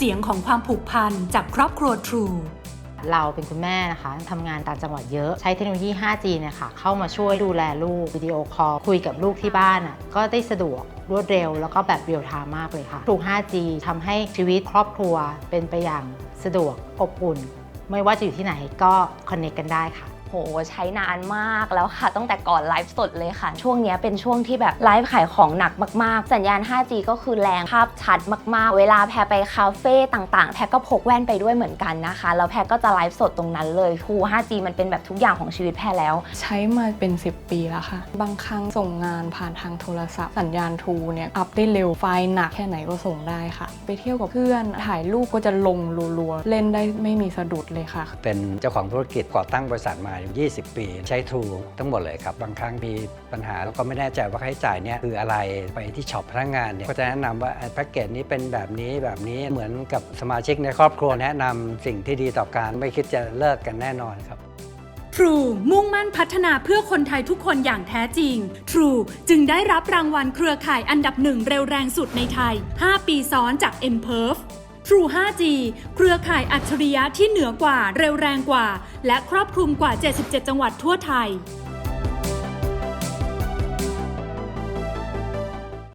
เสียงของความผูกพันจากครอบครัว True เราเป็นคุณแม่นะคะทำงานต่างจังหวัดเยอะใช้เทคโนโลยี 5G เนี่ยค่ะเข้ามาช่วยดูแลลูกวิดีโอคอลคุยกับลูกที่บ้านอะก็ได้สะดวกรวดเร็ว แล้วก็แบบเรียลไทม์มากเลยค่ะ True 5G ทำให้ชีวิตครอบครัวเป็นไปอย่างสะดวกอบอุ่น ไม่ว่าจะอยู่ที่ไหนก็คอนเน c กันได้ค่ะ ใช้นานมากแล้วค่ะ ตั้งแต่ก่อนไลฟ์สดเลยค่ะ ช่วงเนี้ยเป็นช่วงที่แบบไลฟ์ขายของหนักมากๆ สัญญาณ 5G ก็คือแรงภาพชัดมากๆ เวลาแพรไปคาเฟ่ต่างๆ แพรก็พกแว่นไปด้วยเหมือนกันนะคะ แล้วแพรก็จะไลฟ์สดตรงนั้นเลยทู 5G มันเป็นแบบทุกอย่างของชีวิตแพรแล้ว ใช้มาเป็น 10 ปีแล้วค่ะ บางครั้งส่งงานผ่านทางโทรศัพท์สัญญาณทูเนี่ยอัพได้เร็วไฟล์หนักแค่ไหนก็ส่งได้ค่ะ ไปเที่ยวกับเพื่อนถ่ายรูปก็จะลงรัวๆเล่นได้ไม่มีสะดุดเลยค่ะ เป็นเจ้าของธุรกิจก่อตั้งบริษัทมา20 ปี ใช้ทรูทั้งหมดเลยครับ บางครั้งมีปัญหาแล้วก็ไม่แน่ใจว่าค่าใช้จ่ายเนี่ยคืออะไรไปที่ช็อปพนักงานเนี่ยก็จะแนะนำว่าแพ็กเกจนี้เป็นแบบนี้แบบนี้เหมือนกับสมาชิกในครอบครัวแนะนำสิ่งที่ดีต่อการไม่คิดจะเลิกกันแน่นอนครับ True มุ่งมั่นพัฒนาเพื่อคนไทยทุกคนอย่างแท้จริง True จึงได้รับรางวัลเครือข่ายอันดับหนึ่งเร็วแรงสุดในไทย 5 ปีซ้อนจาก m p e r f True 5G เครือข่ายอัจฉริยะที่เหนือกว่าเร็วแรงกว่า และครอบคลุมกว่า 77 จังหวัดทั่วไทย